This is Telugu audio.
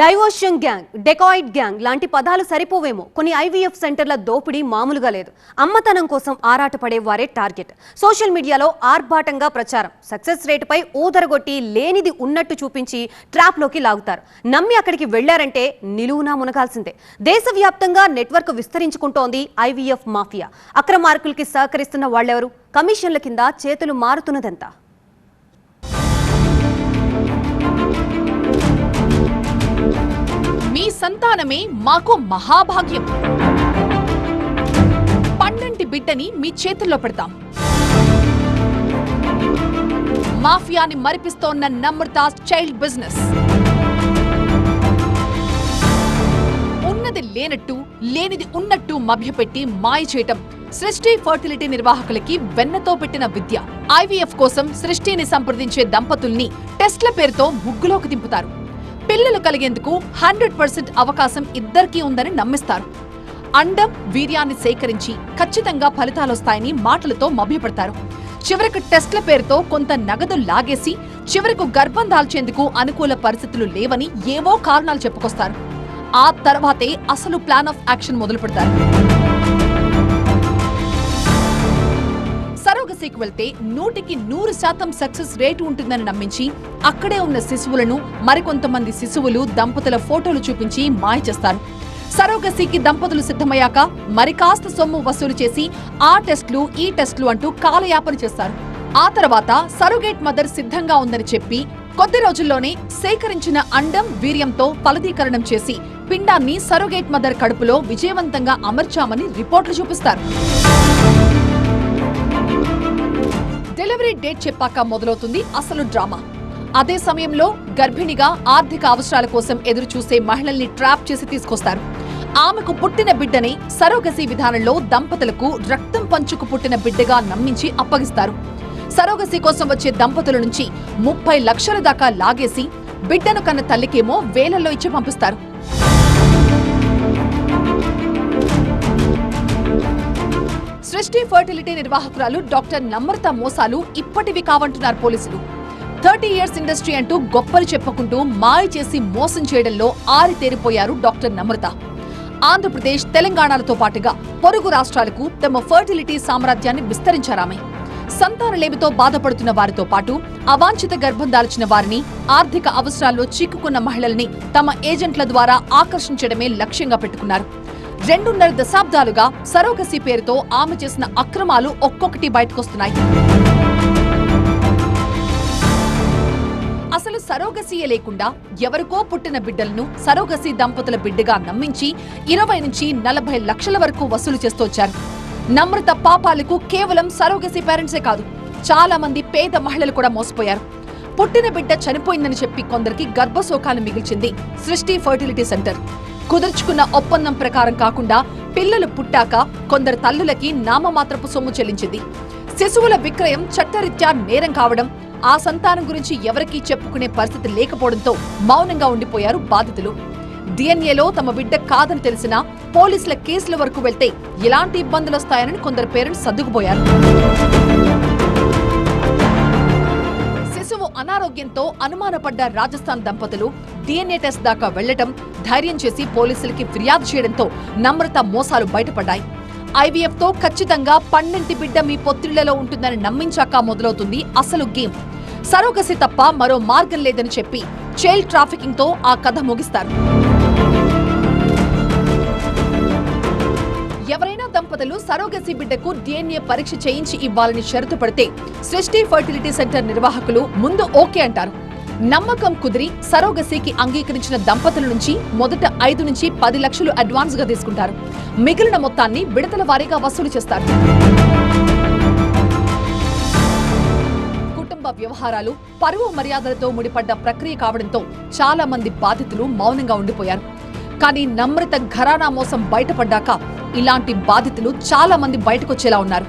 డైవర్షన్ గ్యాంగ్ డెకాయిడ్ గ్యాంగ్ లాంటి పదాలు సరిపోవేమో. కొన్ని ఐవీఎఫ్ సెంటర్ల దోపిడీ మామూలుగా లేదు. అమ్మతనం కోసం ఆరాటపడే వారే టార్గెట్. సోషల్ మీడియాలో ఆర్భాటంగా ప్రచారం. సక్సెస్ రేటుపై ఊదరగొట్టి లేనిది ఉన్నట్టు చూపించి ట్రాప్లోకి లాగుతారు. నమ్మి అక్కడికి వెళ్ళారంటే నిలువునా మునగాల్సిందే. దేశవ్యాప్తంగా నెట్వర్క్ విస్తరించుకుంటోంది ఐవీఎఫ్ మాఫియా. అక్రమార్కులకి సహకరిస్తున్న వాళ్ళెవరు? కమిషన్ల కింద చేతులు మారుతున్నదంతా? సంతానమే మాకు మహాభాగ్యం. పండంటి బిడ్డని మీ చేతుల్లో పెడతాం. మాఫియాని మరిపిస్తోన్న నమ్రతాస్ చైల్డ్ బిజినెస్. ఉన్నది లేనట్టు లేనిది ఉన్నట్టు మభ్యపెట్టి మాయ చేయటం సృష్టి ఫర్టిలిటీ నిర్వాహకులకి వెన్నతో పెట్టిన విద్య. ఐవీఎఫ్ కోసం సృష్టిని సంప్రదించే దంపతుల్ని టెస్ట్ల పేరుతో ముగ్గులోకి దింపుతారు. పిల్లలు కలిగేందుకు హండ్రెడ్ పర్సెంట్ అవకాశం ఇద్దరికీ ఉందని నమ్మిస్తారు. అండం వీర్యాన్ని సేకరించి ఖచ్చితంగా ఫలితాలొస్తాయని మాటలతో మభ్యపెడతారు. చివరకు టెస్ట్ల పేరుతో కొంత నగదు లాగేసి చివరకు గర్భం దాల్చేందుకు అనుకూల పరిస్థితులు లేవని ఏవో కారణాలు చెప్పుకొస్తారు. ఆ తర్వాతే అసలు ప్లాన్ ఆఫ్ యాక్షన్ మొదలు పెడతారు సరోగసీకి వెళ్తే నూటికి నూరు శాతం సక్సెస్ రేటు ఉంటుందని నమ్మించి అక్కడే ఉన్న శిశువులను మరికొంతమంది శిశువులు దంపతుల ఫోటోలు చూపించి మాయ చేస్తారు సరోగసీకి దంపతులు సిద్ధమయ్యాక మరి కాస్త సొమ్ము వసూలు చేసి ఆ టెస్ట్లు ఈ టెస్ట్లు అంటూ కాలయాపన చేస్తారు. ఆ తర్వాత సరోగేట్ మదర్ సిద్ధంగా ఉందని చెప్పి కొద్ది రోజుల్లోనే సేకరించిన అండం వీర్యంతో ఫలదీకరణం చేసి పిండాన్ని సరోగేట్ మదర్ కడుపులో విజయవంతంగా అమర్చామని రిపోర్ట్లు చూపిస్తారు. డెలివరీ డేట్ చెప్పాక మొదలవుతుంది అసలు డ్రామా. అదే సమయంలో గర్భిణిగా ఆర్థిక అవసరాల కోసం ఎదురు చూసే మహిళల్ని ట్రాప్ చేసి తీసుకొస్తారు. ఆమెకు పుట్టిన బిడ్డని సరోగసి విధానంలో దంపతులకు రక్తం పంచుకు పుట్టిన బిడ్డగా నమ్మించి అప్పగిస్తారు. సరోగసి కోసం వచ్చే దంపతుల నుంచి ముప్పై లక్షల దాకా లాగేసి బిడ్డను కన్న తల్లికేమో వేలల్లో ఇచ్చి పంపిస్తారు. సృష్టి ఫర్టిలిటీ నిర్వాహకురాలు డాక్టర్ నమ్రత మోసాలు ఇప్పటివి కావంటున్నారు పోలీసులు. థర్టీ ఇయర్స్ ఇండస్ట్రీ అంటూ గొప్పలు చెప్పుకుంటూ మాయ చేసి మోసం చేయడంలో ఆరితేరిపోయారు డాక్టర్ నమ్రత. ఆంధ్రప్రదేశ్ తెలంగాణలతో పాటుగా పొరుగు రాష్ట్రాలకు తమ ఫర్టిలిటీ సామ్రాజ్యాన్ని విస్తరించారామె. సంతానలేమితో బాధపడుతున్న వారితో పాటు అవాంఛిత గర్భం దాల్చిన వారిని ఆర్థిక అవసరాల్లో చిక్కుకున్న మహిళల్ని తమ ఏజెంట్ల ద్వారా ఆకర్షించడమే లక్ష్యంగా పెట్టుకున్నారు. రెండున్నర దశాబ్దాలుగా సరోగసి పేరుతో ఆమె చేసిన అక్రమాలు ఒక్కొక్కటి బయటకొస్తున్నాయి. అసలు సరోగసీయే లేకుండా ఎవరికో పుట్టిన బిడ్డలను సరోగసి దంపతుల బిడ్డగా నమ్మించి ఇరవై నుంచి నలభై లక్షల వరకు వసూలు చేస్తోచ్చారు నమ్రత పాపాలకు కేవలం సరోగసి పేరెంట్సే కాదు చాలా మంది పేద మహిళలు కూడా మోసపోయారు. పుట్టిన బిడ్డ చనిపోయిందని చెప్పి కొందరికి గర్భశోకాలు మిగిల్చింది సృష్టి ఫర్టిలిటీ సెంటర్. కుదుర్చుకున్న ఒప్పందం ప్రకారం కాకుండా పిల్లలు పుట్టాక కొందరు తల్లులకి నామమాత్రపు సొమ్ము చెల్లించింది. శిశువుల విక్రయం చట్టరీత్యా నేరం కావడం ఆ సంతానం గురించి ఎవరికీ చెప్పుకునే పరిస్థితి లేకపోవడంతో మౌనంగా ఉండిపోయారు బాధితులు. డిఎన్ఏలో తమ బిడ్డ కాదని తెలిసినా పోలీసుల కేసుల వరకు వెళ్తే ఎలాంటి ఇబ్బందులు వస్తాయని కొందరు పేరెంట్స్ సర్దుకుపోయారు. అనారోగ్యంతో అనుమానపడ్డ రాజస్థాన్ దంపతులు డిఎన్ఏ టెస్ట్ దాకా వెళ్ళటం ధైర్యం చేసి పోలీసులకి ఫిర్యాదు చేయడంతో నమ్రత మోసాలు బయటపడ్డాయి. ఐవీఎఫ్తో ఖచ్చితంగా పన్నెంటి బిడ్డ మీ పొత్తిళ్ళలో ఉంటుందని నమ్మించాక మొదలవుతుంది అసలు గేమ్. సరోగసి తప్ప మరో మార్గం లేదని చెప్పి చైల్డ్ ట్రాఫికింగ్తో ఆ కథ ముగిస్తారు. దంపతులు సరోగసి బిడ్డకు డిఎన్ఏ పరీక్ష చేయించి ఇవ్వాలని షరతు పడితే సృష్టి ఫర్టిలిటీ సెంటర్ నిర్వాహకులు ముందు ఓకే అంటారు. నమ్మకం కుదిరి సరోగసికి అంగీకరించిన దంపతుల నుంచి మొదట ఐదు నుంచి పది లక్షలు అడ్వాన్స్గా తీసుకుంటారు. మిగిలిన మొత్తాన్ని విడతల వారీగా వసూలు చేస్తారు. కుటుంబ వ్యవహారాలు పరువు మర్యాదలతో ముడిపడ్డ ప్రక్రియ కావడంతో చాలా మంది బాధితులు మౌనంగా ఉండిపోయారు. కానీ నమ్రత ఘరానా మోసం బయటపడ్డాక ఇలాంటి బాధితులు చాలా మంది బయటకొచ్చేలా ఉన్నారు.